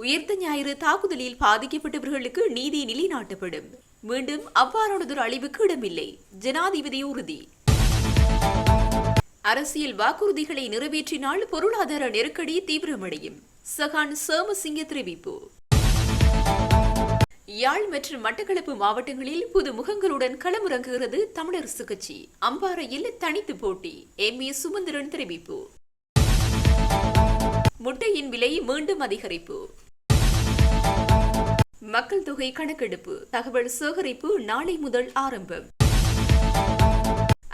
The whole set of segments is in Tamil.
உயிர்த்த ஞாயிறு தாக்குதலில் பாதிக்கப்பட்டவர்களுக்கு நீதி நிலைநாட்டப்படும். மீண்டும் அவ்வாறானதொரு அழிவுக்கு இடமில்லை. ஜனாதிபதி உறுதி. அரசியல் வாக்குறுதிகளை நிறைவேற்றினால் பொருளாதார நெருக்கடி தீவிரமடையும். சகான் சோமசிங்க தெரிவிப்பு. யாழ் மற்றும் மட்டக்களப்பு மாவட்டங்களில் புது முகங்களுடன் களமிறங்குகிறது தமிழரசு கட்சி. அம்பாறையில் தனித்து போட்டி. எம். ஏ. சுமந்திரன் தெரிவிப்பு. முட்டையின் விலை மீண்டும் அதிகரிப்பு. மக்கள் தொகை கணக்கெடுப்பு தகவல் சேகரிப்பு நாளை முதல் ஆரம்பம்.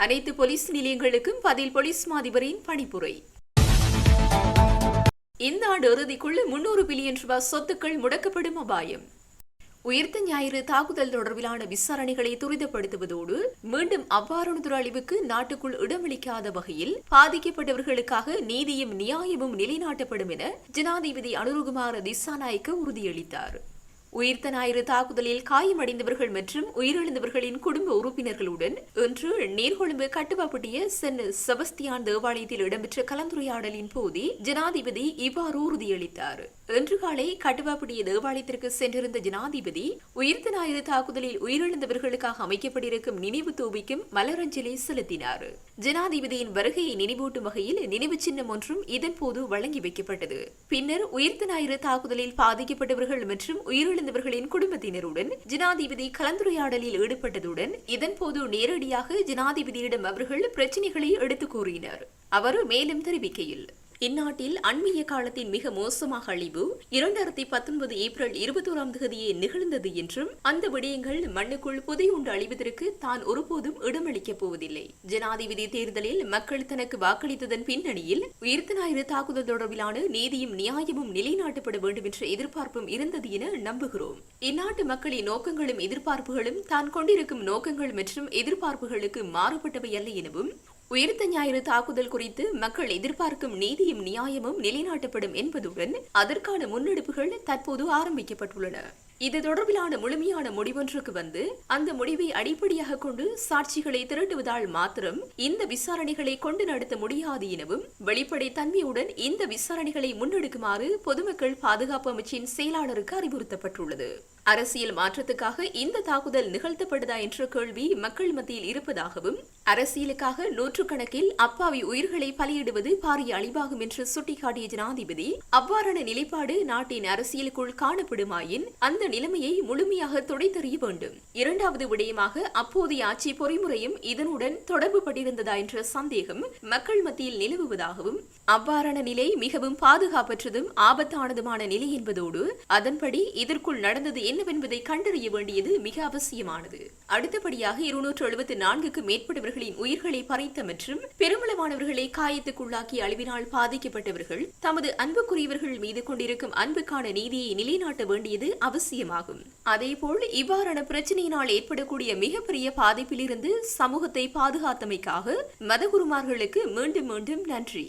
அனைத்து போலீஸ் நிலையங்களுக்கும் பதில் போலீஸ் மாதிபரின் பணிப்புரை. இந்த ஆண்டு இறுதிக்குள் முன்னூறு பில்லியன் ரூபாய் சொத்துக்கள் முடக்கப்படும் அபாயம். உயிர்த்த ஞாயிறு தாக்குதல் தொடர்பிலான விசாரணைகளை துரிதப்படுத்துவதோடு மீண்டும் அவ்வாறானதொரு அழிவுக்கு நாட்டுக்குள் இடமளிக்காத வகையில் பாதிக்கப்பட்டவர்களுக்காக நீதியும் நியாயமும் நிலைநாட்டப்படும் என ஜனாதிபதி அனுருகுமார திசாநாயக்க உறுதியளித்தார். உயிர்த்த ஞாயிறு தாக்குதலில் காயமடைந்தவர்கள் மற்றும் உயிரிழந்தவர்களின் குடும்ப உறுப்பினர்களுடன் இன்று நீர்கொழும்பு கட்டுப்பாப்பட்டிய சென் செபஸ்தியான் தேவாலயத்தில் இடம்பெற்ற கலந்துரையாடலின் போது ஜனாதிபதி இவ்வாறு உறுதியளித்தார். இன்று காலை கட்டுப்பாப்பட்டிய தேவாலயத்திற்கு சென்றிருந்த ஜனாதிபதி உயிர்த்த ஞாயிறு தாக்குதலில் உயிரிழந்தவர்களுக்காக அமைக்கப்பட்டிருக்கும் நினைவு தூபிக்கும் மலரஞ்சலி செலுத்தினார். ஜனாதிபதியின் வருகையை நினைவூட்டும் வகையில் நினைவு சின்னம் ஒன்றும் இதன்போது வழங்கி வைக்கப்பட்டது. பின்னர் உயிர்த்த ஞாயிறு தாக்குதலில் பாதிக்கப்பட்டவர்கள் மற்றும் உயிரிழந்த உயிரிழந்தவர்களின் குடும்பத்தினருடன் ஜனாதிபதி கலந்துரையாடலில் ஈடுபட்டதுடன் இதன்போது நேரடியாக ஜனாதிபதியிடம் அவர்கள் பிரச்சினைகளை எடுத்து கூறினர். அவர் மேலும் தெரிவிக்கையில் இந்நாட்டில் அண்மைய காலத்தின் மிக மோசமாக அழிவு இரண்டாயிரத்தி பத்தொன்பது ஏப்ரல் இருபத்தோராம் தேதியே நிகழ்ந்தது என்றும் அந்த விடயங்கள் மண்ணுக்குள் புதையுண்டு அழிவதற்கு தான் ஒருபோதும் இடமளிக்கப் போவதில்லை. ஜனாதிபதி தேர்தலில் மக்கள் தனக்கு வாக்களித்ததன் பின்னணியில் உயிர்த்த ஞாயிறு தாக்குதல் தொடர்பிலான நீதியும் நியாயமும் நிலைநாட்டப்பட வேண்டும் என்ற எதிர்பார்ப்பும் இருந்தது என நம்புகிறோம். இந்நாட்டு மக்களின் நோக்கங்களும் எதிர்பார்ப்புகளும் தான் கொண்டிருக்கும் நோக்கங்கள் மற்றும் எதிர்பார்ப்புகளுக்கு மாறுபட்டவை அல்ல எனவும் உயிர்த்த ஞாயிறு தாக்குதல் குறித்து மக்கள் எதிர்பார்க்கும் நீதியும் நியாயமும் நிலைநாட்டப்படும் என்பதுடன் அதற்கான முன்னெடுப்புகள் தற்போது ஆரம்பிக்கப்பட்டுள்ளன. இது தொடர்பிலான முழுமையான முடிவொன்றுக்கு வந்து அந்த முடிவை அடிப்படையாக கொண்டு சாட்சிகளை திரட்டுவதால் மாத்திரம் இந்த விசாரணைகளை கொண்டு நடத்த முடியாது எனவும் வெளிப்படை தன்மையுடன் இந்த விசாரணைகளை முன்னெடுக்குமாறு பொதுமக்கள் பாதுகாப்பு அமைச்சின் செயலாளருக்கு அறிவுறுத்தப்பட்டுள்ளது. அரசியல் மாற்றத்துக்காக இந்த தாக்குதல் நிகழ்த்தப்படுதா என்ற கேள்வி மக்கள் மத்தியில் இருப்பதாகவும் அரசியலுக்காக நூற்றுக்கணக்கில் அப்பாவி உயிர்களை பலியிடுவது பாரிய அழிவாகும் என்று சுட்டிக்காட்டிய ஜனாதிபதி அவ்வாறான நிலைப்பாடு நாட்டின் அரசியலுக்குள் காணப்படுமாயின் அந்த நிலைமையை முழுமையாக துடைத்தறிய வேண்டும். இரண்டாவது விடயமாக அப்போதைய ஆட்சி பொறிமுறையும் இதனுடன் தொடர்பு பட்டிருந்ததா என்ற சந்தேகம் மக்கள் மத்தியில் நிலவுவதாகவும் அவ்வாறான நிலை மிகவும் பாதுகாப்பற்றதும் ஆபத்தானதுமான நிலை என்பதோடு அதன்படி இதற்குள் நடந்தது என்னவென்பதை கண்டறிய வேண்டியது மிக அவசியமானது. அடுத்தபடியாக இருநூற்று எழுபத்தி நான்குக்கு மேற்பட்டவர்களின் உயிர்களை பறித்த மற்றும் பெருமளவானவர்களை காயத்துக்குள்ளாக்கி அழிவினால் பாதிக்கப்பட்டவர்கள் தமது அன்புக்குரியவர்கள் மீது கொண்டிருக்கும் அன்புக்கான நீதியை நிலைநாட்ட வேண்டியது அவசியம். அவசியமாகும் அதேபோல் இவ்வாறான பிரச்சனையினால் ஏற்படக்கூடிய மிகப்பெரிய பாதிப்பிலிருந்து சமூகத்தை பாதுகாத்தமைக்காக மதகுருமார்களுக்கு மீண்டும் மீண்டும் நன்றி.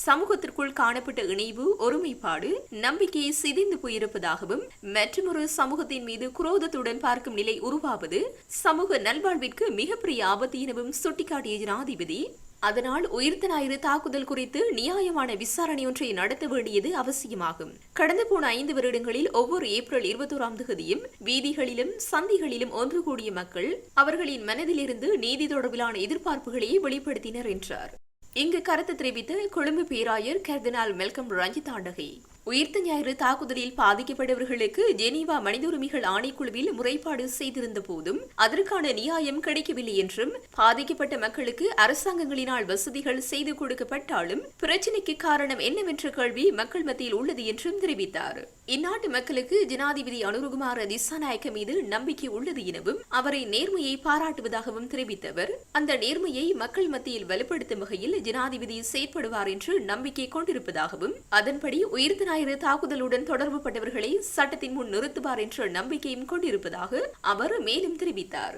சமூகத்திற்குள் காணப்பட்ட இணைவு ஒருமைப்பாடு நம்பிக்கை சிதைந்து போயிருப்பதாகவும் மற்றொரு சமூகத்தின் மீது குரோதத்துடன் பார்க்கும் நிலை உருவாவது சமூக நல்வாழ்விற்கு மிகப்பெரிய ஆபத்து எனவும் சுட்டிக்காட்டிய ஜனாதிபதி அதனால் உயிர்த்த ஞாயிறு தாக்குதல் குறித்து நியாயமான விசாரணை ஒன்றை நடத்த வேண்டியது அவசியமாகும். கடந்து போன ஐந்து வருடங்களில் ஒவ்வொரு ஏப்ரல் இருபத்தோராம் தேதியும் வீதிகளிலும் சந்திகளிலும் ஒன்று கூடிய மக்கள் அவர்களின் மனதிலிருந்து நீதி தொடர்பிலான எதிர்பார்ப்புகளையே வெளிப்படுத்தினர் என்றார். இங்கு கருத்து தெரிவித்த கொழும்பு பேராயர் கர்தினால் மெல்கம் ரஞ்சித் ஆண்டகை. உயிர்த்த ஞாயிறு தாக்குதலில் பாதிக்கப்பட்டவர்களுக்கு ஜெனீவா மனித உரிமைகள் ஆணைக்குழுவில் முறைப்பாடு செய்திருந்த போதும் அதற்கான நியாயம் கிடைக்கவில்லை என்றும் பாதிக்கப்பட்ட மக்களுக்கு அரசாங்கங்களினால் வசதிகள் செய்து கொடுக்கப்பட்டாலும் பிரச்சினைக்கு காரணம் என்னவென்ற கேள்வி மக்கள் மத்தியில் உள்ளது என்றும் தெரிவித்தார். இந்நாட்டு மக்களுக்கு ஜனாதிபதி அனுருகுமார திசாநாயக்க மீது நம்பிக்கை உள்ளது எனவும் அவரை நேர்மையை பாராட்டுவதாகவும் தெரிவித்தவர். அந்த நேர்மையை மக்கள் மத்தியில் வலுப்படுத்தும் வகையில் ஜனாதிபதி செயற்படுவார் என்று நம்பிக்கை கொண்டிருப்பதாகவும் அதன்படி உயிர்த்த ஞாயிறு தாக்குதலுடன் தொடர்புபட்டவர்களை சட்டத்தின் முன் நிறுத்துவார் என்ற நம்பிக்கையும் கொண்டிருப்பதாக அவர் மேலும் தெரிவித்தார்.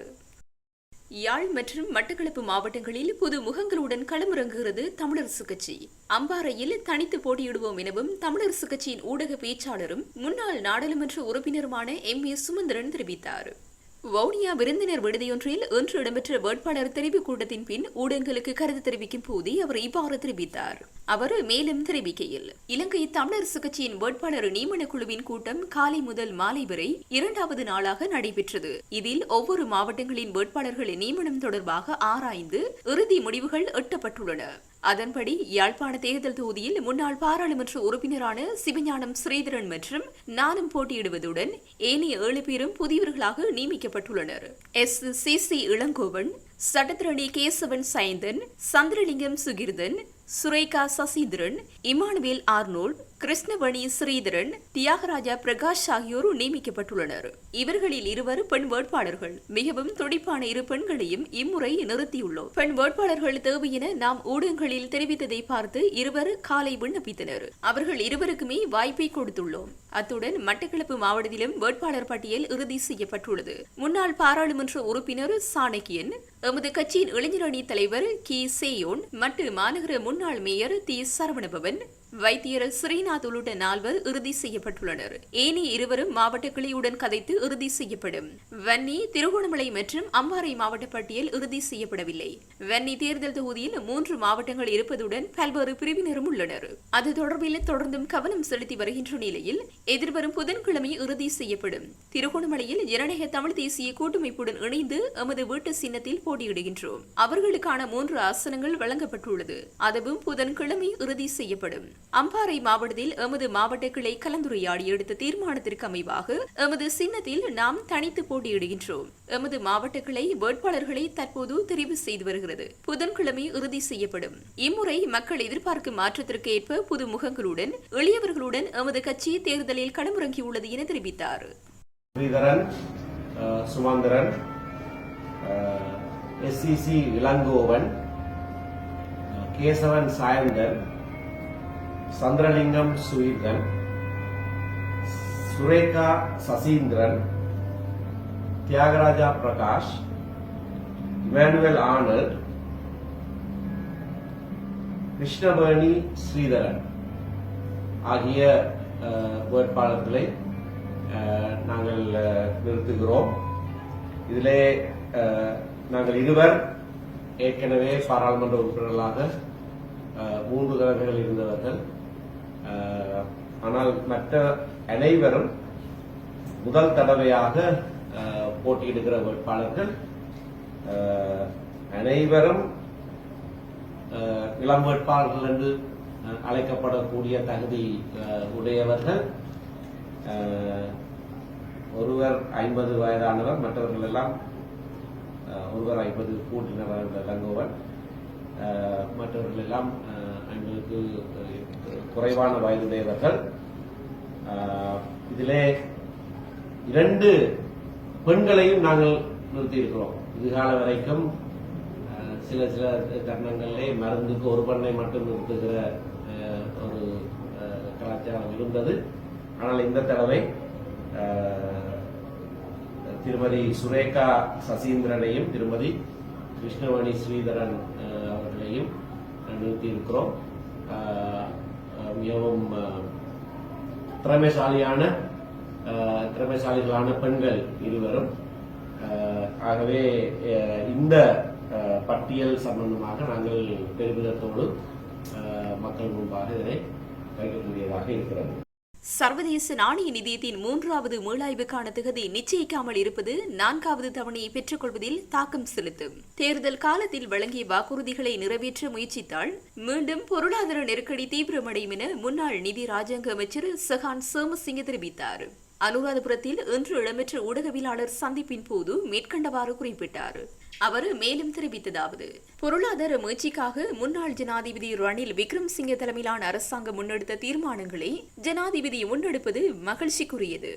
யாழ் மற்றும் மட்டக்களப்பு மாவட்டங்களில் புது முகங்களுடன் களமிறங்குகிறது தமிழரசு கட்சி. அம்பாறையில் தனித்து போட்டியிடுவோம் எனவும் தமிழரசு கட்சியின் ஊடக பேச்சாளரும் முன்னாள் நாடாளுமன்ற உறுப்பினருமான எம் ஏ சுமந்திரன் தெரிவித்தார். வவுனியா விருந்தினர் விடுதியொன்றில் இன்று இடம்பெற்ற வேட்பாளர் தெரிவு கூட்டத்தின் பின் ஊடகங்களுக்கு கருத்து தெரிவிக்கும் போதே அவர் இவ்வாறு தெரிவித்தார். அவர் மேலும் தெரிவிக்கையில் இலங்கை தமிழரசு கட்சியின் வேட்பாளர் நியமன குழுவின் கூட்டம் காலை முதல் மாலை வரை இரண்டாவது நாளாக நடைபெற்றது. இதில் ஒவ்வொரு மாவட்டங்களின் வேட்பாளர்களின் நியமனம் தொடர்பாக ஆராய்ந்து இறுதி முடிவுகள் எட்டப்பட்டுள்ளன. அதன்படி யாழ்ப்பாண தேர்தல் தொகுதியில் முன்னாள் பாராளுமன்ற உறுப்பினரான சிவஞானம் ஸ்ரீதரன் மற்றும் நானும் போட்டியிடுவதுடன் ஏனைய ஏழு பேரும் புதியவர்களாக நியமிக்கப்பட்டுள்ளனர். எஸ். சி. சி. இளங்கோவன் சட்டத்திரணி கேசவன் சயந்தன் சந்திரலிங்கம் சுகிர்தன் சுரேகா சசீந்திரன் இமானுவேல் ஆர்னோல்ட் கிருஷ்ணவணி ஸ்ரீதரன் தியாகராஜா பிரகாஷ் ஆகியோர் நியமிக்கப்பட்டுள்ளனர். இவர்களில் இருவர் பெண் வேட்பாளர்கள். மிகவும் துடிப்பான இரு பெண்களையும் இம்முறை நிறுத்தியுள்ளோம். பெண் வேட்பாளர்கள் தேவை என நாம் ஊடகங்களில் தெரிவித்ததை பார்த்து இருவர் காலை விண்ணப்பித்தனர். அவர்கள் இருவருக்குமே வாய்ப்பை கொடுத்துள்ளோம். அத்துடன் மட்டக்களப்பு மாவட்டத்திலும் வேட்பாளர் பட்டியல் இறுதி செய்யப்பட்டுள்ளது. முன்னாள் பாராளுமன்ற உறுப்பினர் சாணக்கியன் எமது கட்சியின் இளைஞரணி தலைவர் கி. சேயோன் மற்றும் மாநகர முன்னாள் மேயர் தி சரவணபவன் வைத்தியர் ஸ்ரீநாத் உள்ளிட்ட நால்வர் இறுதி செய்யப்பட்டுள்ளனர். ஏனைய இருவரும் மாவட்ட கிளையுடன் கதைத்து இறுதி செய்யப்படும். வன்னி திருகோணமலை மற்றும் அம்பாறை மாவட்ட பட்டியல் இறுதி செய்யப்படவில்லை. வன்னி தேர்தல் தொகுதியில் மூன்று மாவட்டங்கள் இருப்பதுடன் பல்வேறு பிரிவினரும் உள்ளனர். அது தொடர்பில் தொடர்ந்தும் கவனம் செலுத்தி வருகின்ற நிலையில் எதிர்வரும் புதன்கிழமை இறுதி செய்யப்படும். திருகோணமலையில் ஜனநாயக தமிழ் தேசிய கூட்டமைப்புடன் இணைந்து எமது வீட்டு சின்னத்தில் போட்டியிடுகின்றோம். அவர்களுக்கான மூன்று ஆசனங்கள் வழங்கப்பட்டுள்ளது. அதுவும் புதன்கிழமை இறுதி செய்யப்படும். அம்பாறை மாவட்டத்தில் எமது மாவட்ட கிளை கலந்துரையாடி எடுத்த தீர்மானத்திற்கு அமைவாக எமது சின்னத்தில் நாம் தனித்து போட்டியிடுகின்றோம். எமது மாவட்ட கிளை வேட்பாளர்களை தற்போது தெரிவு செய்து வருகிறது. புதன்கிழமை இறுதி செய்யப்படும். இம்முறை மக்கள் எதிர்பார்க்கும் மாற்றத்திற்கு ஏற்ப புது முகங்களுடன் எளியவர்களுடன் எமது கட்சி தேர்தலில் களமிறங்கியுள்ளது என தெரிவித்தார். Sumanthiran SCC Ilangovan Kesavan Sayanthan Chandralingam Suvirthan Sureka Sasindran. Thiyagaraja Prakash. Emmanuel Arnold Krishnaveni Sritharan ஆகிய அஹ், வேட்பாளர்களை அஹ், நாங்கள் நிறுத்துகிறோம். இதிலே நாங்கள் இருவர் ஏற்கனவே பாராளுமன்ற உறுப்பினர்களாக அஹ், மூன்று தடவைகள் இருந்தவர்கள். ஆனால் மற்ற அனைவரும் முதல் தடவையாக போட்டியிடுகிற வேட்பாளர்கள் அனைவரும் இளம் வேட்பாளர்கள் என்று அஹ், அழைக்கப்படக்கூடிய தகுதி உடையவர்கள் ஒருவர் ஐம்பது வயதானவர் மற்றவர்கள் எல்லாம் ஒருவர் ஐம்பது கூட்டினவர் இளங்கோவன் மற்றவர்கள் எல்லாம் வயதுக்கு குறைவான வயதுடையவர்கள் இதிலே இரண்டு பெண்களையும் நாங்கள் நிறுத்தியிருக்கிறோம். இதுகால வரைக்கும் சில சில தருணங்களிலே மருந்துக்கு ஒரு பெண்ணை மட்டும் நிறுத்துகிற ஒரு கலாச்சாரம் இருந்தது. ஆனால் இந்த தடவை திருமதி சுரேகா சசீந்திரனையும் திருமதி கிருஷ்ணவேணி ஸ்ரீதரன் அவர்களையும் நிறுத்தியிருக்கிறோம். மிகவும் திறமைசாலியான அஹ், திறமைசாலிகளான பெண்கள் இருவரும் ஆகவே அஹ், இந்த அஹ், பட்டியல் சம்பந்தமாக நாங்கள் பெருமிதத்தோடு மக்கள் முன்பாக இதனை வைக்கக்கூடியதாக இருக்கிறது. சர்வதேச நாணய நிதியத்தின் மூன்றாவது மீளாய்வுக்கான தகுதி நிச்சயிக்காமல் இருப்பது நான்காவது தவணையை பெற்றுக்கொள்வதில் தாக்கம் செலுத்தும். தேர்தல் காலத்தில் வழங்கிய வாக்குறுதிகளை நிறைவேற்ற முயற்சித்தால் மீண்டும் பொருளாதார நெருக்கடி தீவிரமடையும் என முன்னாள் நிதி ராஜாங்க அமைச்சர் சஹான் சோமசிங்க தெரிவித்தார். அனுராதபுரத்தில் இன்று இடம்பெற்ற ஊடகவியலாளர் சந்திப்பின் போது மேற்கண்டவாறு குறிப்பிட்டார். அவர் மேலும் தெரிவித்ததாவது பொருளாதார முயற்சிக்காக முன்னாள் ஜனாதிபதி ரணில் விக்ரம்சிங்க தலைமையிலான அரசாங்கம் முன்னெடுத்த தீர்மானங்களை ஜனாதிபதி முன்னெடுப்பது மகிழ்ச்சிக்குரியது.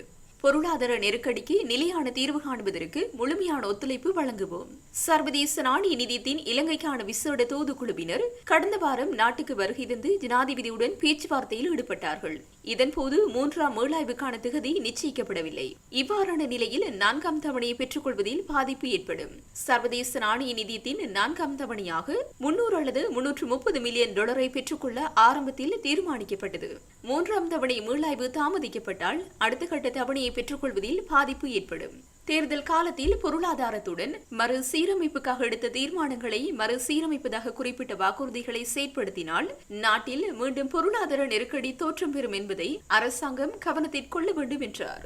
பொருளாதார நெருக்கடிக்கு நிலையான தீர்வு காண்பதற்கு முழுமையான ஒத்துழைப்பு வழங்குவோம். சர்வதேச நாணய நிதியத்தின் இலங்கைக்கான விசேட தூதுக்குழுவினர் கடந்த வாரம் நாட்டுக்கு வருகை தந்து ஜனாதிபதியுடன் பேச்சுவார்த்தையில் ஈடுபட்டார்கள். இதன்போது மூன்றாம் மேலாய்வுக்கான திகதி நிச்சயிக்கப்படவில்லை. இவ்வாறான நிலையில் நான்காம் தவணையை பெற்றுக்கொள்வதில் பாதிப்பு ஏற்படும். சர்வதேச நாணய நிதியத்தின் நான்காம் தவணையாக முன்னூறு அல்லது முன்னூற்று முப்பது மில்லியன் டாலரை பெற்றுக்கொள்ள ஆரம்பத்தில் தீர்மானிக்கப்பட்டது. மூன்றாம் தவணை மீளாய்வு தாமதிக்கப்பட்டால் அடுத்த கட்ட தவணையை பெற்றுக்கொள்வதில் பாதிப்பு ஏற்படும். தேர்தல் காலத்தில் பொருளாதாரத்துடன் மறு சீரமைப்புக்காக எடுத்த தீர்மானங்களை மறு சீரமைப்பதாக குறிப்பிட்ட வாக்குறுதிகளை செயற்படுத்தினால் நாட்டில் மீண்டும் பொருளாதார நெருக்கடி தோற்றம் பெறும் என்பதை அரசாங்கம் கவனத்தில் கொள்ள வேண்டும் என்றார்.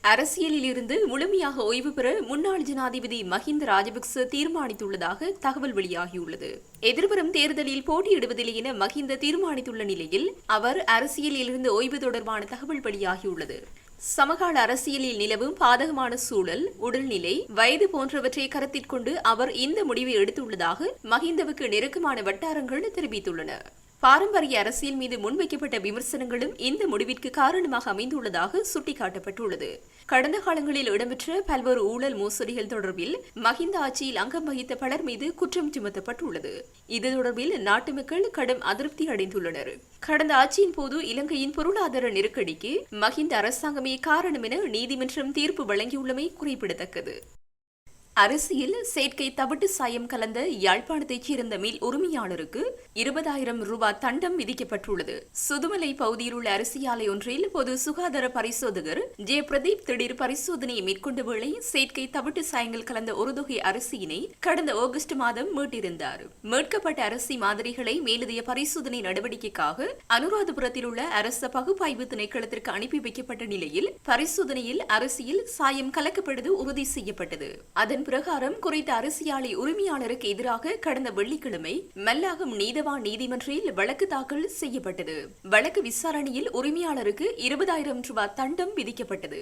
அரசியலில் இருந்து முழுமையாக ஓய்வு பெற முன்னாள் ஜனாதிபதி மஹிந்த ராஜபக்ச தீர்மானித்துள்ளதாக தகவல் வெளியாகியுள்ளது. எதிர்வரும் தேர்தலில் போட்டியிடுவதில்லை என மஹிந்த தீர்மானித்துள்ள நிலையில் அவர் அரசியலில் இருந்து ஓய்வு தொடர்பான தகவல் வெளியாகியுள்ளது. சமகால அரசியலில் நிலவும் பாதகமான சூழல் உடல்நிலை வயது போன்றவற்றை கருத்தில் கொண்டு அவர் இந்த முடிவை எடுத்துள்ளதாக மஹிந்தவுக்கு நெருக்கமான வட்டாரங்கள் தெரிவித்துள்ளன பாரம்பரிய அரசியல் மீது முன்வைக்கப்பட்ட விமர்சனங்களும் இந்த முடிவிற்கு காரணமாக அமைந்துள்ளதாக சுட்டிக்காட்டப்பட்டுள்ளது. கடந்த காலங்களில் இடம்பெற்ற பல்வேறு ஊழல் மோசடிகள் தொடர்பில் மஹிந்த ஆட்சியில் அங்கம் வகித்த பலர் மீது குற்றம் சுமத்தப்பட்டுள்ளது. இது தொடர்பில் நாட்டு மக்கள் கடும் அதிருப்தி அடைந்துள்ளனர். கடந்த ஆட்சியின் போது இலங்கையின் பொருளாதார நெருக்கடிக்கு மஹிந்த அரசாங்கமே காரணம் என நீதிமன்றம் தீர்ப்பு வழங்கியுள்ளமை குறிப்பிடத்தக்கது. அரசியல் செயற்கை தவிட்டு சாயம் கலந்த யாழ்ப்பாணத்தைச் சேர்ந்த மில் உரிமையாளருக்கு இருபதாயிரம் ரூபாய் தண்டம் விதிக்கப்பட்டுள்ளது. சுதுமலை பகுதியில் உள்ள அரசியாலை ஒன்றில் பொது சுகாதார பரிசோதகர் ஜே பிரதீப் திடீர் பரிசோதனையை மேற்கொண்ட வேளை செயற்கை தவிட்டு சாயங்கள் கலந்த ஒரு தொகை அரிசியினை கடந்த ஆகஸ்ட் மாதம் மீட்டிருந்தார். மீட்கப்பட்ட அரிசி மாதிரிகளை மேலதிக பரிசோதனை நடவடிக்கைக்காக அனுராதபுரத்தில் உள்ள அரச பகுப்பாய்வு திணைக்களத்திற்கு அனுப்பி வைக்கப்பட்ட நிலையில் பரிசோதனையில் அரிசியில் சாயம் கலக்கப்படுவது உறுதி செய்யப்பட்டது. அதன் பிரகாரம் குறித்த அரசியாலை உரிமையாளருக்கு எதிராக கடந்த வெள்ளிக்கிழமை மல்லாகம் நீதவான் நீதிமன்றில் வழக்கு தாக்கல் செய்யப்பட்டது. வழக்கு விசாரணையில் உரிமையாளருக்கு இருபதாயிரம் ரூபாய் தண்டம் விதிக்கப்பட்டது.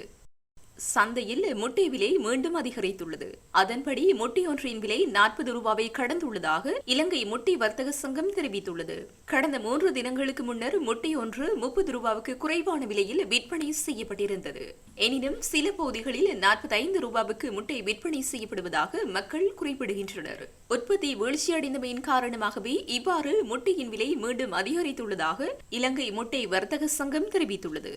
சந்தையில் முட்டை விலை மீண்டும் அதிகரித்துள்ளது. அதன்படி முட்டை ஒன்றின் விலை நாற்பது ரூபாவை கடந்துள்ளதாக இலங்கை முட்டை வர்த்தக சங்கம் தெரிவித்துள்ளது. கடந்த மூன்று தினங்களுக்கு முன்னர் முட்டை ஒன்று முப்பது ரூபாவுக்கு குறைவான விலையில் விற்பனை செய்யப்பட்டிருந்தது. எனினும் சில பகுதிகளில் நாற்பத்தைந்து ரூபாவுக்கு முட்டை விற்பனை செய்யப்படுவதாக மக்கள் குறிப்பிடுகின்றனர். உற்பத்தி வீழ்ச்சியடைந்தமையின் காரணமாகவே இவ்வாறு முட்டையின் விலை மீண்டும் அதிகரித்துள்ளதாக இலங்கை முட்டை வர்த்தக சங்கம் தெரிவித்துள்ளது.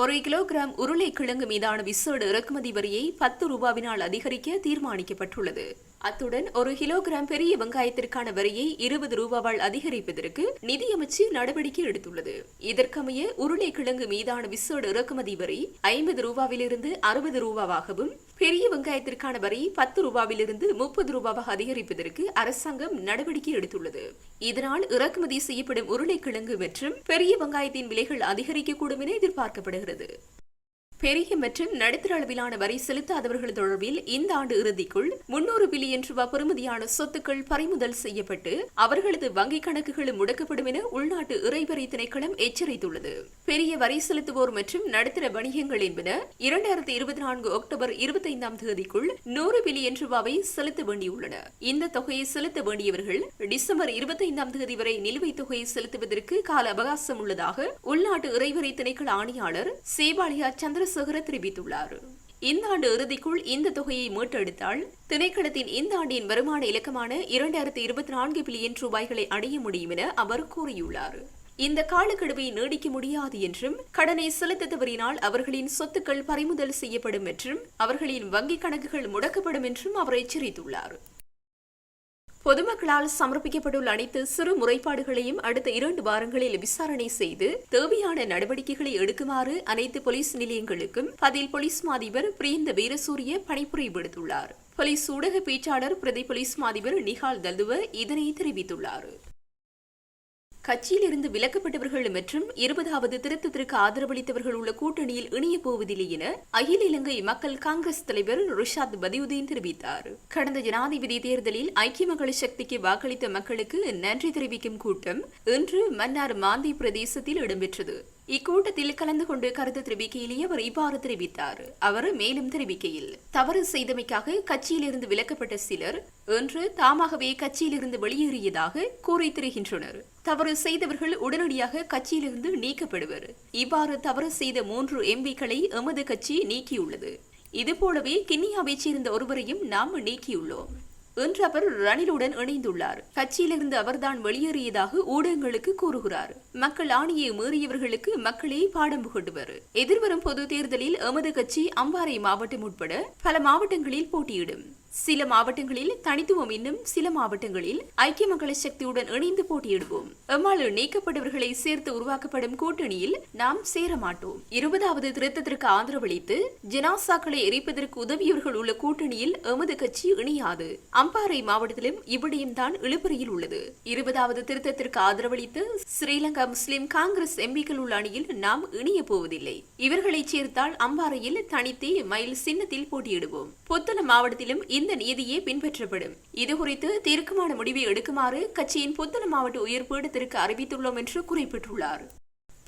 ஒரு கிலோகிராம் உருளைக்கிழங்கு மீதான விசேட இறக்குமதி வரியை பத்து ரூபாவினால் அதிகரிக்க தீர்மானிக்கப்பட்டுள்ளது. அத்துடன் ஒரு கிலோகிராம் பெரிய வெங்காயத்திற்கான வரியை இருபது ரூபாவால் அதிகரிப்பதற்கு நிதியமைச்சு நடவடிக்கை எடுத்துள்ளது. இதற்கமைய உருளைக்கிழங்கு மீதான விசேட இறக்குமதி வரி ஐம்பது ரூபாவிலிருந்து அறுபது ரூபாவாகவும் பெரிய வெங்காயத்திற்கான வரி பத்து ரூபாவிலிருந்து முப்பது ரூபாவாக அதிகரிப்பதற்கு அரசாங்கம் நடவடிக்கை எடுத்துள்ளது. இதனால் இறக்குமதி செய்யப்படும் உருளைக்கிழங்கு மற்றும் பெரிய வெங்காயத்தின் விலைகள் அதிகரிக்கக்கூடும் என எதிர்பார்க்கப்படுகிறது. பெரிய மற்றும் நடுத்தர அளவிலான வரி செலுத்தாதவர்கள் தொடர்பில் இந்த ஆண்டு இறுதிக்குள் முன்னூறு பில்லியன் ரூபாய் பெறுமதியான சொத்துக்கள் பறிமுதல் செய்யப்பட்டு அவர்களது வங்கிக் கணக்குகள் முடக்கப்படும் என உள்நாட்டு இறைவரி திணைக்களம் எச்சரித்துள்ளது. பெரிய வரி செலுத்துவோர் மற்றும் நடுத்தர வணிகங்கள் என்பன இரண்டாயிரத்தி இருபத்தி நான்கு அக்டோபர் இருபத்தைந்தாம் தேதிக்குள் நூறு பில்லியன் ரூபாவை செலுத்த வேண்டியுள்ளன. இந்த தொகையை செலுத்த வேண்டியவர்கள் டிசம்பர் இருபத்தைந்தாம் தேதி வரை நிலுவைத் தொகையை செலுத்துவதற்கு கால அவகாசம் உள்ளதாக உள்நாட்டு இறைவரி திணைக்கள ஆணையாளர் சேபாலியா சந்திரசேகர தெரிவித்துள்ளார். இந்த ஆண்டு இறுதிக்குள் இந்த தொகையை மீட்டெடுத்தால் திணைக்களத்தின் இந்த ஆண்டின் வருமான இலக்கமான இரண்டாயிரத்தி இருபத்தி நான்கு பில்லியன் ரூபாய்களை அடைய முடியும் என அவர் கூறியுள்ளார். இந்த காலக்கெடுவை நீடிக்க முடியாது என்றும் கடனை செலுத்த தவறினால் அவர்களின் சொத்துக்கள் பறிமுதல் செய்யப்படும் என்றும் அவர்களின் வங்கிக் கணக்குகள் முடக்கப்படும் என்றும் அவர் எச்சரித்துள்ளார். பொதுமக்களால் சமர்ப்பிக்கப்பட்டுள்ள அனைத்து சிறு முறைப்பாடுகளையும் அடுத்த இரண்டு வாரங்களில் விசாரணை செய்து தேவையான நடவடிக்கைகளை எடுக்குமாறு அனைத்து போலீஸ் நிலையங்களுக்கும் பதில் போலீஸ் மாதிபர் பிரியந்த வீரசூரிய பணிப்புரை விடுத்துள்ளார். போலீஸ் ஊடக பேச்சாளர் பிரதி போலீஸ் மாதிபர் நிகால் தல்துவ இதனை தெரிவித்துள்ளார். கட்சியிலிருந்து விலக்கப்பட்டவர்கள் மற்றும் இருபதாவது திருத்தத்திற்கு ஆதரவளித்தவர்கள் உள்ள கூட்டணியில் இணைய போவதில்லை என அகில இலங்கை மக்கள் காங்கிரஸ் தலைவர் ருஷாத் பதியுதீன் தெரிவித்தார். கடந்த ஜனாதிபதி தேர்தலில் ஐக்கிய மக்கள் சக்திக்கு வாக்களித்த மக்களுக்கு நன்றி தெரிவிக்கும் கூட்டம் இன்று மன்னார் மாந்தி பிரதேசத்தில் இடம்பெற்றது. இக்கூட்டத்தில் கலந்து கொண்டு கருத்து தெரிவிக்கையிலேயே அவர் இவ்வாறு தெரிவித்தார். அவர் மேலும் தெரிவிக்கையில் தவறு செய்தமைக்காக கட்சியிலிருந்து விலக்கப்பட்ட சிலர் இன்று தாமாகவே கட்சியிலிருந்து வெளியேறியதாக கூறி திரிகின்றனர். தவறு செய்தவர்கள் உடனடியாக கட்சியிலிருந்து நீக்கப்படுவர். இவ்வாறு தவறு செய்த மூன்று எம்பிக்களை எமது கட்சி நீக்கியுள்ளது. இதுபோலவே கிண்ணியாவைச் சேர்ந்த ஒருவரையும் நாம் நீக்கியுள்ளோம். இன்று அவர் ரணிலுடன் இணைந்துள்ளார். கட்சியிலிருந்து அவர்தான் வெளியேறியதாக ஊடகங்களுக்கு கூறுகிறார். மக்கள் ஆணையை மீறியவர்களுக்கு மக்களே பாடம் புகட்டுவர். எதிர்வரும் பொது தேர்தலில் எமது கட்சி அம்பாறை மாவட்டம் உட்பட பல மாவட்டங்களில் போட்டியிடும். சில மாவட்டங்களில் தனித்துவம் இன்னும் சில மாவட்டங்களில் ஐக்கிய மக்கள் சக்தியுடன் இணைந்து போட்டியிடுவோம். எம்மாளு நீக்கப்பட்டவர்களை சேர்த்து உருவாக்கப்படும் கூட்டணியில் நாம் சேர மாட்டோம். இருபதாவது திருத்தத்திற்கு ஆதரவளித்து ஜனாசாக்களை எரிப்பதற்கு உதவியவர்கள் உள்ள கூட்டணியில் எமது கட்சி இணையாது. அம்பாறை மாவட்டத்திலும் இவ்விடயம் தான் இழுபறியில் உள்ளது. இருபதாவது திருத்தத்திற்கு ஆதரவளித்து ஸ்ரீலங்கா முஸ்லிம் காங்கிரஸ் எம்பிக்கள் உள்ள அணியில் நாம் இணைய போவதில்லை. இவர்களை சேர்த்தால் அம்பாறையில் தனித்தே மயில் சின்னத்தில் போட்டியிடுவோம். புத்தளம் மாவட்டத்திலும் இந்த நீதியே பின்பற்றப்படும். இதுகுறித்து தீர்க்கமான முடிவை எடுக்குமாறு கட்சியின் புத்தளம் மாவட்ட உயர்பீடத்திற்கு அறிவித்துள்ளோம் என்று குறிப்பிட்டுள்ளார்.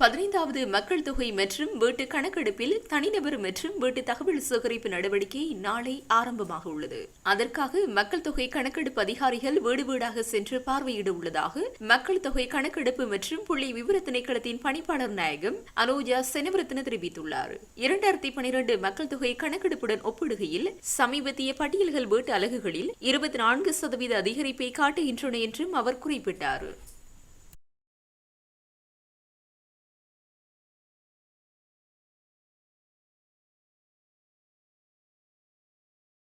பதினைந்தாவது மக்கள் தொகை மற்றும் வீட்டு கணக்கெடுப்பில் தனிநபர் மற்றும் வீட்டு தகவல் சேகரிப்பு நடவடிக்கை நாளை ஆரம்பமாக உள்ளது. அதற்காக மக்கள் தொகை கணக்கெடுப்பு அதிகாரிகள் வீடு வீடாக சென்று பார்வையிட உள்ளதாக மக்கள் தொகை கணக்கெடுப்பு மற்றும் புள்ளி விவர திணைக்களத்தின் பணிப்பாளர் நாயகம் அனோஜா செனவரத்ன தெரிவித்துள்ளார். இரண்டாயிரத்தி பனிரெண்டு மக்கள் தொகை கணக்கெடுப்புடன் ஒப்பிடுகையில் சமீபத்திய பட்டியல்கள் வீட்டு அலகுகளில் இருபத்தி நான்கு சதவீத அதிகரிப்பை காட்டுகின்றன என்றும் அவர் குறிப்பிட்டார்.